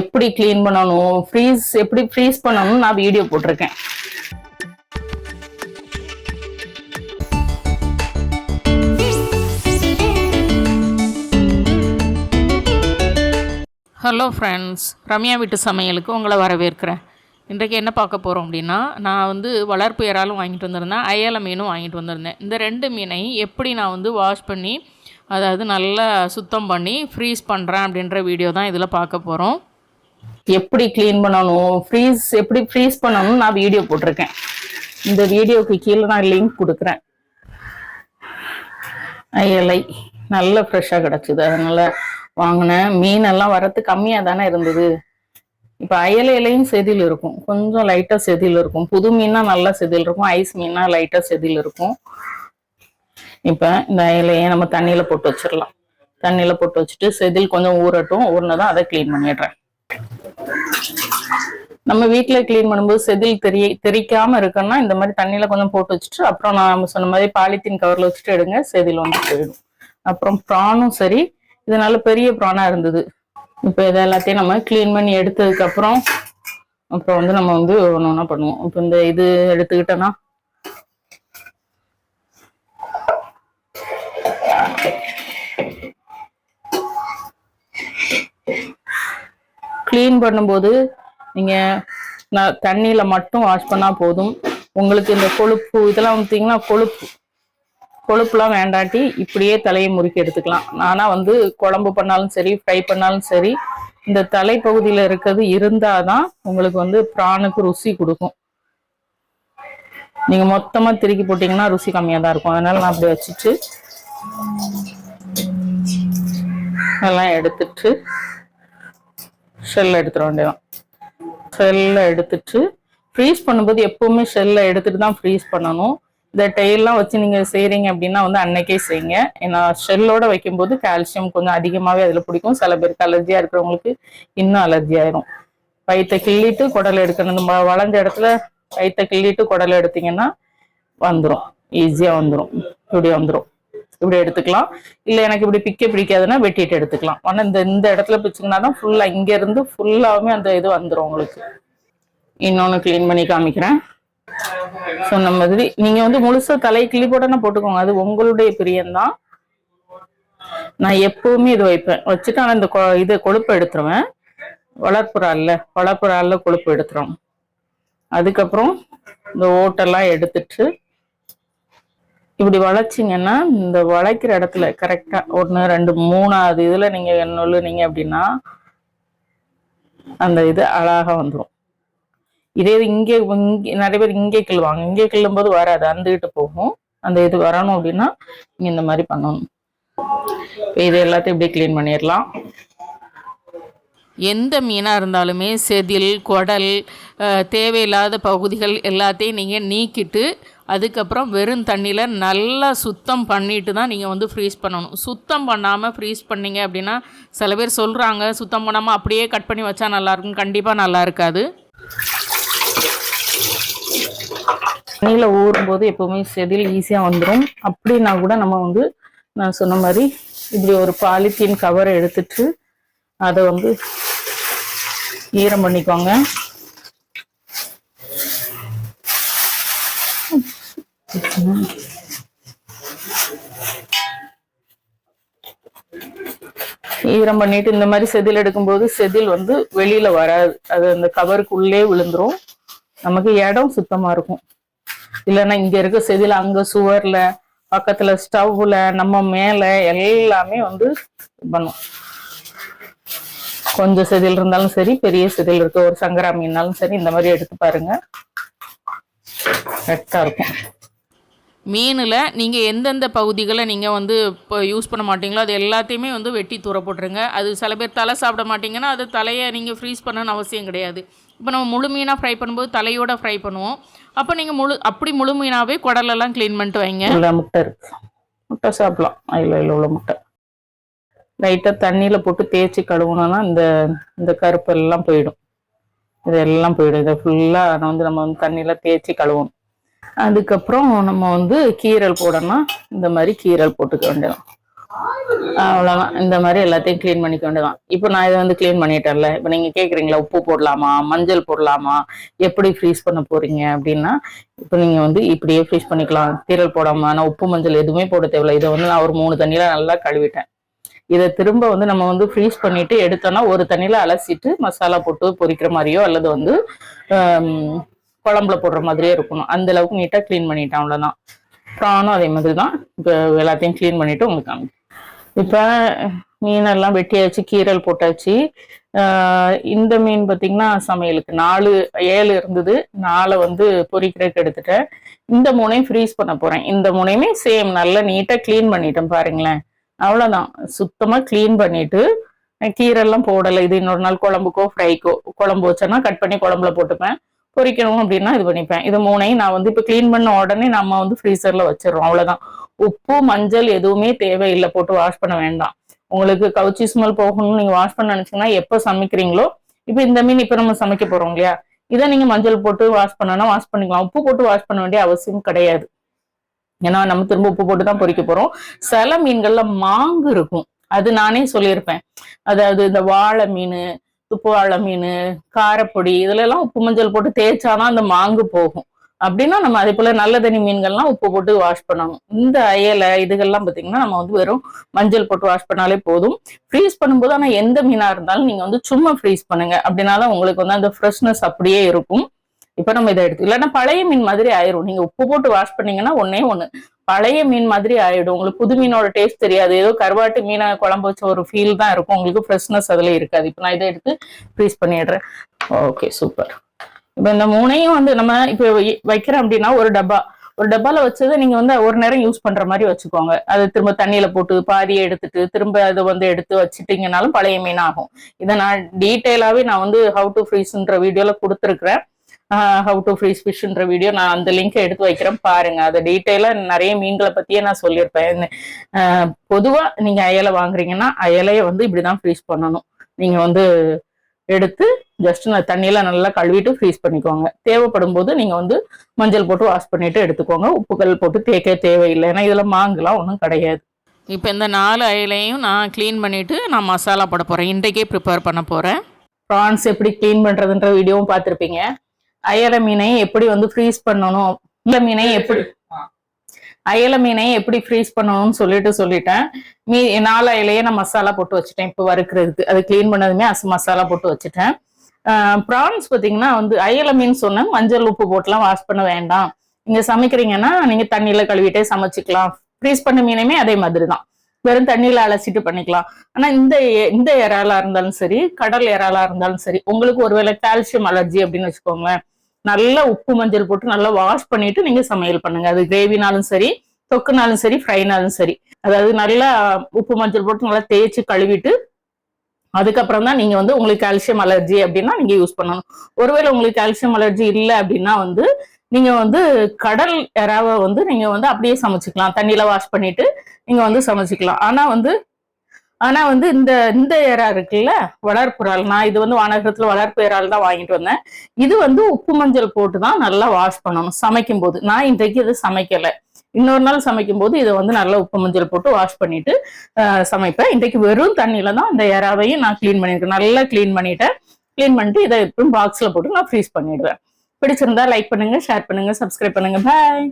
எப்படி க்ளீன் பண்ணணும் ஃப்ரீஸ் எப்படி ஃப்ரீஸ் பண்ணணும் நான் வீடியோ போட்டிருக்கேன். ஹலோ ஃப்ரெண்ட்ஸ் ரம்யா வீட்டு சமையலுக்கு உங்களை வரவேற்கிறேன். இன்றைக்கு என்ன பார்க்க போகிறோம் அப்படின்னா நான் வந்து வளர்ப்பு இறாலும் வாங்கிட்டு வந்திருந்தேன் அயல மீனும் வாங்கிட்டு வந்திருந்தேன். இந்த ரெண்டு மீனையும் எப்படி நான் வந்து வாஷ் பண்ணி அதாவது நல்லா சுத்தம் பண்ணி ஃப்ரீஸ் பண்ணுறேன் அப்படின்ற வீடியோ தான் இதில் பார்க்க போகிறோம் எப்படி கிளீன் பண்ணணும் ஃப்ரீஸ் எப்படி ஃப்ரீஸ் பண்ணணும் நான் வீடியோ போட்டிருக்கேன். இந்த வீடியோக்கு கீழே நான் லிங்க் கொடுக்குறேன். அயலை நல்ல ஃப்ரெஷ்ஷாக கிடச்சிது. அதனால் வாங்கினேன். மீனெல்லாம் வரத்து கம்மியாக தானே இருந்தது. இப்போ அயலையிலையும் இலையும் செதில் இருக்கும். கொஞ்சம் லைட்டாக செதில் இருக்கும். புது மீனா நல்லா செதில் இருக்கும். ஐஸ் மீனா லைட்டாக செதில் இருக்கும். இப்போ இந்த அயலையை நம்ம தண்ணியில் போட்டு வச்சிடலாம். தண்ணியில் போட்டு வச்சுட்டு செதில் கொஞ்சம் ஊறட்டும். ஊறினதான் அதை க்ளீன் பண்ணிடுறேன். நம்ம வீட்டில் க்ளீன் பண்ணும்போது செதில் தெரிய தெரிக்காம இருக்குன்னா இந்த மாதிரி தண்ணியில் கொஞ்சம் போட்டு வச்சுட்டு அப்புறம் நான் சொன்ன மாதிரி பாலித்தீன் கவரில் வச்சுட்டு எடுங்க செதில் வந்து போயிடும். அப்புறம் ப்ரானும் சரி இது நல்ல பெரிய ப்ரானா இருந்தது. இப்போ இதை எல்லாத்தையும் நம்ம க்ளீன் பண்ணி எடுத்ததுக்கு அப்புறம் அப்புறம் வந்து நம்ம வந்து ஒன்று ஒன்றா பண்ணுவோம். இப்போ இந்த இது எடுத்துக்கிட்டோன்னா க்ளீன் பண்ணும்போது நீங்கள் நான் மட்டும் வாஷ் பண்ணால் போதும். உங்களுக்கு இந்த கொழுப்பு இதெல்லாம் பார்த்தீங்கன்னா கொழுப்பு. கொழுப்புலாம் வேண்டாட்டி இப்படியே தலையை முறுக்கி எடுத்துக்கலாம். ஆனால் வந்து குழம்பு பண்ணாலும் சரி ஃப்ரை பண்ணாலும் சரி இந்த தலைப்பகுதியில் இருக்கிறது இருந்தாதான் உங்களுக்கு வந்து பிராணுக்கு ருசி கொடுக்கும். நீங்க மொத்தமா திருக்கி போட்டீங்கன்னா ருசி கம்மியா தான் இருக்கும். அதனால நான் அப்படி வச்சுட்டு எல்லாம் எடுத்துட்டு ஷெல் எடுத்துட வேண்டியதான் ஷெல்ல எடுத்துட்டு ஃப்ரீஸ் பண்ணும்போது எப்பவுமே ஷெல்ல எடுத்துட்டு தான் ஃப்ரீஸ் பண்ணணும். இந்த டெய்லாம் வச்சு நீங்க செய்கிறீங்க அப்படின்னா வந்து அன்னைக்கே செய்யுங்க. ஏன்னா ஷெல்லோட வைக்கும்போது கால்சியம் கொஞ்சம் அதிகமாவே அதுல பிடிக்கும். சில பேருக்கு அலர்ஜியா இருக்கிறவங்களுக்கு இன்னும் அலர்ஜி ஆயிரும். வயிற்ற கிள்ளிட்டு குடல் எடுக்கணும். வளைஞ்ச இடத்துல வயிற்ற கிள்ளிட்டு குடல் எடுத்தீங்கன்னா வந்துடும் ஈஸியா வந்துடும் இப்படி வந்துடும் இப்படி எடுத்துக்கலாம். இல்லை எனக்கு இப்படி பிக்க பிடிக்காதுன்னா வெட்டிட்டு எடுத்துக்கலாம். ஆனால் இந்த இந்த இடத்துல பிச்சுங்கன்னா தான் ஃபுல்லாக இங்கேருந்து ஃபுல்லாகவுமே அந்த இது வந்துடும் உங்களுக்கு. இன்னொன்று க்ளீன் பண்ணி காமிக்கிறேன். சொன்ன மாதிரி நீங்கள் வந்து முழுசாக தலை கிளி போட்டனா போட்டுக்கோங்க. அது உங்களுடைய பிரியம்தான். நான் எப்பவுமே இது வைப்பேன். வச்சுட்டு ஆனால் இந்த கொ- இது கொழுப்பு எடுத்துருவேன். வளர்ப்புறால்ல வளர்ப்புறால கொழுப்பு எடுத்துரும். அதுக்கப்புறம் இந்த ஓட்டெல்லாம் எடுத்துட்டு இப்படி வளைச்சிங்கன்னா இந்த வளைக்கிற இடத்துல கரெக்டா ஒன்று ரெண்டு மூணாவது இதுல நீங்க நொல்லுனீங்க அப்படின்னா அந்த இது அழகா வந்துடும் இதே இது இங்கே இங்கே நிறைய பேர் இங்கே கிள்ளுவாங்க. இங்கே கிள்ளும் போது வராது கிட்ட போகும். அந்த இது வரணும் அப்படின்னா நீங்க இந்த மாதிரி பண்ணணும். இப்ப இது எல்லாத்தையும் இப்படி க்ளீன் பண்ணிடலாம். எந்த மீனாக இருந்தாலுமே செதில் குடல் தேவையில்லாத பகுதிகள் எல்லாத்தையும் நீங்கள் நீக்கிட்டு அதுக்கப்புறம் வெறும் தண்ணியில் நல்லா சுத்தம் பண்ணிட்டு தான் நீங்கள் வந்து ஃப்ரீஸ் பண்ணணும். சுத்தம் பண்ணாமல் ஃப்ரீஸ் பண்ணீங்க அப்படின்னா சில பேர் சொல்கிறாங்க சுத்தம் பண்ணாமல் அப்படியே கட் பண்ணி வச்சா நல்லாயிருக்கும் கண்டிப்பாக நல்லா இருக்காது. தண்ணியில் ஊறும்போது எப்போவுமே செதில் ஈஸியாக வந்துடும் அப்படின்னா கூட நம்ம வந்து நான் சொன்ன மாதிரி இப்படி ஒரு பாலித்தீன் கவரை எடுத்துட்டு அதை வந்து ஈரம் பண்ணிக்கோங்க. ஈரம் பண்ணிட்டு இந்த மாதிரி செதில் எடுக்கும்போது செதில் வந்து வெளியில வராது. அது அந்த கவருக்குள்ளே விழுந்துரும். நமக்கு இடம் சுத்தமா இருக்கும். இல்லைன்னா இங்க இருக்க செதில் அங்க சுவர்ல பக்கத்துல ஸ்டவ்ல நம்ம மேல எல்லாமே வந்து பண்ணும். கொஞ்சம் செதில் இருந்தாலும் சரி பெரிய செதில் இருக்கு. ஒரு சங்கரா மீன்னாலும் சரி இந்த மாதிரி எடுத்து பாருங்க. கரெக்டா இருக்கும். மீனில் நீங்கள் எந்தெந்த பகுதிகளை நீங்கள் வந்து இப்போ யூஸ் பண்ண மாட்டிங்களோ அது எல்லாத்தையுமே வந்து வெட்டி தூர போட்டுருங்க. அது சில பேர் தலை சாப்பிட மாட்டிங்கன்னா அது தலையை நீங்கள் ஃப்ரீஸ் பண்ணணும்னு அவசியம் கிடையாது. இப்போ நம்ம முழு மீனாக ஃப்ரை பண்ணும்போது தலையோட ஃப்ரை பண்ணுவோம். அப்போ நீங்கள் முழு அப்படி முழு மீனாகவே குடலெல்லாம் க்ளீன் பண்ணிட்டு வைங்க. முட்டை இருக்குது முட்டை சாப்பிடலாம். அதில் இல்லை உள்ள முட்டை. லைட்டாக தண்ணியில் போட்டு தேய்ச்சி கழுவுனோன்னா இந்த இந்த கருப்பெல்லாம் போயிடும். இதெல்லாம் போயிடும். இதை ஃபுல்லாக வந்து நம்ம வந்து தண்ணியில் தேய்ச்சி கழுவணும். அதுக்கப்புறம் நம்ம வந்து கீரல் போடணும் இந்த மாதிரி கீரல் போட்டுக்க வேண்டியது அவ்வளோதான் இந்த மாதிரி எல்லாத்தையும் க்ளீன் பண்ணிக்க வேண்டியதான் இப்போ நான் இதை வந்து க்ளீன் பண்ணிட்டேன்ல. இப்போ நீங்கள் கேட்குறீங்களா உப்பு போடலாமா மஞ்சள் போடலாமா எப்படி ஃப்ரீஸ் பண்ண போறீங்க அப்படின்னா இப்போ நீங்கள் வந்து இப்படியே ஃப்ரீஸ் பண்ணிக்கலாம். கீரல் போடாமல் நான் உப்பு மஞ்சள் எதுவுமே போட தேவையில்ல. இதை வந்து நான் ஒரு மூணு தண்ணியெலாம் நல்லா கழுவிட்டேன். இதை திரும்ப வந்து நம்ம வந்து ஃப்ரீஸ் பண்ணிட்டு எடுத்தோம்னா ஒரு தண்ணியில அலசிட்டு மசாலா போட்டு பொரிக்கிற மாதிரியோ அல்லது வந்து குழம்புல போடுற மாதிரியே இருக்கணும். அந்த அளவுக்கு நீட்டா க்ளீன் பண்ணிட்டேன் அவ்வளவுதான். ப்ரானும் அதே மாதிரி தான் இப்போ எல்லாத்தையும் க்ளீன் பண்ணிட்டு உங்களுக்கு காமிக்கிறேன். இப்போ மீனெல்லாம் வெட்டியாச்சு கீரல் போட்டாச்சு இந்த மீன் பார்த்தீங்கன்னா சமையலுக்கு நாலு ஏழு இருந்தது. நாலை வந்து பொறிக்கிறதுக்கு எடுத்துட்டேன். இந்த மூணையும் ஃப்ரீஸ் பண்ண போறேன். இந்த மூணையுமே சேம் நல்லா நீட்டா க்ளீன் பண்ணிட்டேன் பாருங்களேன். அவ்வளவுதான். சுத்தமா க்ளீன் பண்ணிட்டு கீரெல்லாம் போடலை. இது இன்னொரு நாள் குழம்புக்கோ ஃப்ரைக்கோ குழம்பு வச்சேன்னா கட் பண்ணி குழம்புல போட்டுப்பேன். பொரிக்கணும் அப்படின்னா இது பண்ணிப்பேன். இது மூணையும் நான் வந்து இப்போ க்ளீன் பண்ண உடனே நம்ம வந்து ஃப்ரீசரில் வச்சிடறோம். அவ்வளோதான் உப்பு மஞ்சள் எதுவுமே தேவையில்லை. போட்டு வாஷ் பண்ண வேண்டாம். உங்களுக்கு கவுச்சி ஸ்மெல் போகணும்னு நீங்கள் வாஷ் பண்ண நினச்சிங்கன்னா எப்போ சமைக்கிறீங்களோ இப்போ இந்த மீன் இப்போ நம்ம சமைக்க போகிறோம் இல்லையா? இதை நீங்கள் மஞ்சள் போட்டு வாஷ் பண்ணனா வாஷ் பண்ணிக்கலாம். உப்பு போட்டு வாஷ் பண்ண வேண்டிய அவசியம் கிடையாது. ஏன்னா நம்ம திரும்ப உப்பு போட்டு தான் பொறிக்க போகிறோம் சில மீன்களில் மாங்கு இருக்கும். அது நானே சொல்லியிருப்பேன். அதாவது இந்த வாழை மீன் உப்பு வாழை மீன் காரப்பொடி இதுல எல்லாம் உப்பு மஞ்சள் போட்டு தேய்ச்சாதான் அந்த மாங்கு போகும். அப்படின்னா நம்ம அதே போல நல்ல தண்ணி மீன்கள்லாம் உப்பு போட்டு வாஷ் பண்ணணும். இந்த அயலை இதுகள்லாம் பாத்தீங்கன்னா நம்ம வந்து வெறும் மஞ்சள் போட்டு வாஷ் பண்ணாலே போதும். ஃப்ரீஸ் பண்ணும்போது ஆனா எந்த மீனா இருந்தாலும் நீங்க வந்து சும்மா ஃப்ரீஸ் பண்ணுங்க. அப்படின்னாதான் உங்களுக்கு வந்து அந்த ஃப்ரெஷ்னஸ் அப்படியே இருக்கும். இப்ப நம்ம இதை எடுத்து இல்லைன்னா பழைய மீன் மாதிரி ஆயிரும். நீங்க உப்பு போட்டு வாஷ் பண்ணீங்கன்னா ஒன்னே ஒண்ணு. பழைய மீன் மாதிரி ஆயிடும். உங்களுக்கு புது மீனோட டேஸ்ட் தெரியாது. ஏதோ கருவாட்டு மீனை குழம்பு வச்ச ஒரு ஃபீல் தான் இருக்கும். உங்களுக்கு ஃப்ரெஷ்னஸ் அதுல இருக்காது. இப்போ நான் இதை எடுத்து ஃப்ரீஸ் பண்ணிடுறேன். ஓகே சூப்பர் இப்போ இந்த மூணையும் வந்து நம்ம இப்போ வைக்கிறோம் அப்படின்னா ஒரு டப்பா. ஒரு டப்பால வச்சதை நீங்க வந்து ஒரு நேரம் யூஸ் பண்ற மாதிரி வச்சுக்கோங்க. அது திரும்ப தண்ணியில போட்டு பாதியை எடுத்துட்டு திரும்ப அதை வந்து எடுத்து வச்சுட்டீங்கனாலும் பழைய மீன் ஆகும். இதை நான் டீட்டெயிலாவே நான் வந்து ஹவு டு ஃப்ரீஸ்ன்ற வீடியோல கொடுத்துருக்குறேன். ஹவு டு ஃப்ரீஸ் ஃபிஷ்ன்ற வீடியோ நான் அந்த லிங்கை எடுத்து வைக்கிறேன். பாருங்க அதை டீட்டெயிலாக நிறைய மீன்களை பத்தியே நான் சொல்லியிருப்பேன். ஆஹ் பொதுவா நீங்க அயலை வாங்குறீங்கன்னா அயலையை வந்து இப்படிதான் ஃப்ரீஸ் பண்ணணும். நீங்க வந்து எடுத்து ஜஸ்ட் நான் தண்ணியில நல்லா கழுவிட்டு ஃப்ரீஸ் பண்ணிக்கோங்க. தேவைப்படும் போது நீங்க வந்து மஞ்சள் போட்டு வாஷ் பண்ணிட்டு எடுத்துக்கோங்க. உப்புகள் போட்டு தேய்க்க தேவையில்லை. ஏன்னா இதுல மாங்குலாம் ஒன்றும் கிடையாது. இப்போ இந்த நாலு அயலையும் நான் க்ளீன் பண்ணிட்டு நான் மசாலா போட போறேன். இன்றைக்கே ப்ரிப்பேர் பண்ண போறேன். ப்ரான்ஸ் எப்படி க்ளீன் பண்றதுன்ற வீடியோவும் பார்த்துருப்பீங்க. அயல மீனை எப்படி வந்து ஃப்ரீஸ் பண்ணணும்? இந்த மீனை எப்படி அயல மீனை எப்படி ஃப்ரீஸ் பண்ணணும்னு சொல்லிட்டு சொல்லிட்டேன். மீ நாலு அயலையே நான் மசாலா போட்டு வச்சுட்டேன். இப்போ வறுக்கிறதுக்கு. அது க்ளீன் பண்ணதுமே அசு மசாலா போட்டு வச்சுட்டேன். ப்ரான்ஸ் பார்த்தீங்கன்னா வந்து அயல மீன் சொன்னேன். மஞ்சள் உப்பு போட்டுலாம் வாஷ் பண்ண வேண்டாம். நீங்க சமைக்கிறீங்கன்னா நீங்க தண்ணியில கழுவிட்டே சமைச்சிக்கலாம். ஃப்ரீஸ் பண்ண மீனையுமே அதே மாதிரி தான் வெறும் தண்ணியில அலசிட்டு பண்ணிக்கலாம். ஆனா இந்த எ- இந்த இறாலா இருந்தாலும் சரி கடல் இறாலா இருந்தாலும் சரி உங்களுக்கு ஒருவேளை கால்சியம் அலர்ஜி அப்படின்னு வச்சுக்கோங்களேன் நல்லா உப்பு மஞ்சள் போட்டு நல்லா வாஷ் பண்ணிட்டு நீங்க சமையல் பண்ணுங்க. அது கிரேவினாலும் சரி தொக்குனாலும் சரி ஃப்ரைனாலும் சரி. அதாவது நல்லா உப்பு மஞ்சள் போட்டு நல்லா தேய்ச்சி கழுவிட்டு அதுக்கப்புறம் தான் நீங்க வந்து உங்களுக்கு கால்சியம் அலர்ஜி அப்படின்னா நீங்க யூஸ் பண்ணணும். ஒருவேளை உங்களுக்கு கால்சியம் அலர்ஜி இல்லை அப்படின்னா வந்து நீங்க வந்து கடல் எறாவை வந்து நீங்க வந்து அப்படியே சமைச்சுக்கலாம். தண்ணியில வாஷ் பண்ணிட்டு நீங்க வந்து சமைச்சுக்கலாம். ஆனா வந்து ஆனா வந்து இந்த இந்த இறா இருக்குல்ல வளர்ப்பு இறால் நான் இது வந்து வானகரத்துல வளர்ப்பு இறால் தான் வாங்கிட்டு வந்தேன். இது வந்து உப்பு மஞ்சள் போட்டு தான் நல்லா வாஷ் பண்ணணும் சமைக்கும் போது நான் இன்றைக்கு இது சமைக்கல. இன்னொரு நாள் சமைக்கும் போது இதை வந்து நல்லா உப்பு மஞ்சள் போட்டு வாஷ் பண்ணிட்டு சமைப்பேன். இன்றைக்கு வெறும் தண்ணியில தான் அந்த இறாவையும் நான் க்ளீன் பண்ணியிருக்கேன். நல்லா க்ளீன் பண்ணிட்டேன். க்ளீன் பண்ணிட்டு இதை எப்பவும் பாக்ஸ்ல போட்டு நான் ஃப்ரீஸ் பண்ணிடுவேன். பிடிச்சிருந்தா லைக் பண்ணுங்க ஷேர் பண்ணுங்க சப்ஸ்கிரைப் பண்ணுங்க. பாய்